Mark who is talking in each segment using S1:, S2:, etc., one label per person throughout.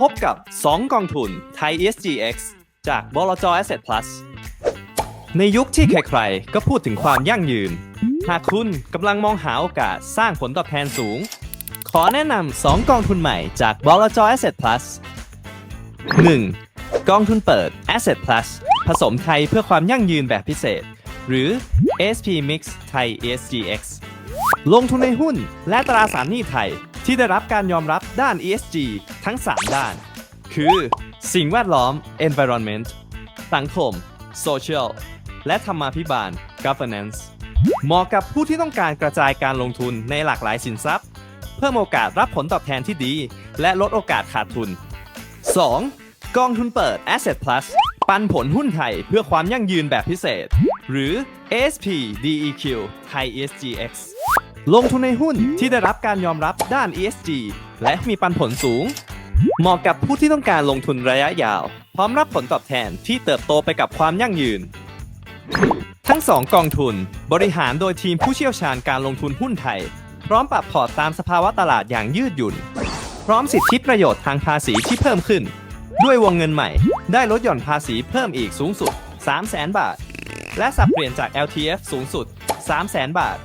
S1: พบกับ 2 กองทุนไทย ESGX จากบลจ Asset Plus ในยุคที่ใครๆ ก็พูดถึงความยั่งยืน หากคุณกำลังมองหาโอกาสสร้างผลตอบแทนสูง ขอแนะนำ 2 กองทุนใหม่จากบลจ Asset Plus 1. กองทุนเปิด Asset Plus ผสมไทยเพื่อความยั่งยืนแบบพิเศษ หรือ SP Mix Thai ESGX ลงทุนในหุ้นและตราสารหนี้ไทย ที่ได้รับการยอมรับด้าน ESG ทั้ง 3 ด้าน คือ สิ่งแวดล้อม environment สังคม social และธรรมาภิบาล governance เหมาะกับผู้ที่ต้องการกระจายการลงทุนในหลากหลายสินทรัพย์ เพิ่มโอกาสรับผลตอบแทนที่ดี และลดโอกาสขาดทุน 2. กองทุนเปิด Asset Plus ปันผลหุ้นไทยเพื่อความยั่งยืนแบบพิเศษ หรือ ASP DEQ Thai ESGX ลงทุนในหุ้นที่ได้รับการยอมรับด้าน ESG และมีปันผลสูง เหมาะกับผู้ที่ต้องการลงทุนระยะยาว พร้อมรับผลตอบแทนที่เติบโตไปกับความยั่งยืน ทั้งสองกองทุน บริหารโดยทีมผู้เชี่ยวชาญการลงทุนหุ้นไทย พร้อมปรับพอร์ตตามสภาวะตลาดอย่างยืดหยุ่น พร้อมสิทธิประโยชน์ทางภาษีที่เพิ่มขึ้น ด้วยวงเงินใหม่ ได้ลดหย่อนภาษีเพิ่มอีกสูงสุด 300,000 บาท และสับเปลี่ยนจาก LTF สูงสุด 300,000 บาท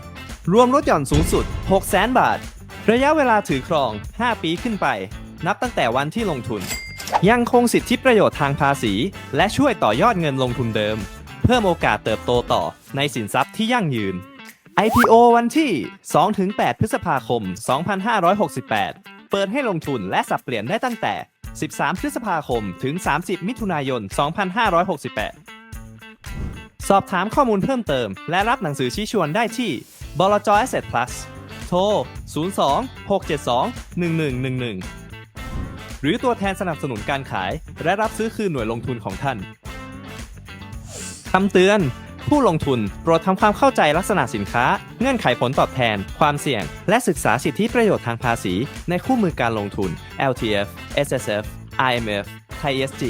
S1: รวมลดหย่อนสูงสุด 600,000 บาท ระยะเวลาถือครอง 5 ปีขึ้นไป นับตั้งแต่วันที่ลงทุน ยังคงสิทธิประโยชน์ทางภาษี และช่วยต่อยอดเงินลงทุนเดิม เพิ่มโอกาสเติบโตต่อในสินทรัพย์ที่ยั่งยืน IPO วันที่ 2-8 พฤษภาคม 2568 เปิดให้ลงทุนและสับเปลี่ยนได้ตั้งแต่ 13 พฤษภาคม ถึง 30 มิถุนายน 2568 สอบถามข้อมูลเพิ่มเติม และรับหนังสือชี้ชวนได้ที่ บลจ Asset Plus โทร 02 672 1111 หรือตัวแทนสนับสนุนการขาย และรับซื้อคืนหน่วยลงทุนของท่าน คำเตือน ผู้ลงทุนโปรดทำความเข้าใจลักษณะสินค้า เงื่อนไขผลตอบแทน ความเสี่ยง และศึกษาสิทธิประโยชน์ทางภาษี ในคู่มือการลงทุน LTF SSF IMF ไทย ESG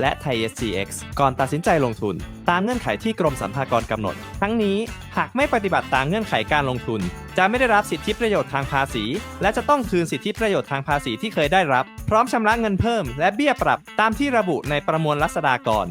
S1: และไทย ESGX ก่อนตัดสินใจลงทุน ตามเงื่อนไขที่กรมสรรพากรกำหนด ทั้งนี้หากไม่ปฏิบัติตามเงื่อนไขการลงทุน จะไม่ได้รับสิทธิประโยชน์ทางภาษี และจะต้องคืนสิทธิประโยชน์ทางภาษีที่เคยได้รับ พร้อมชำระเงินเพิ่ม และเบี้ยปรับตามที่ระบุในประมวลรัษฎากร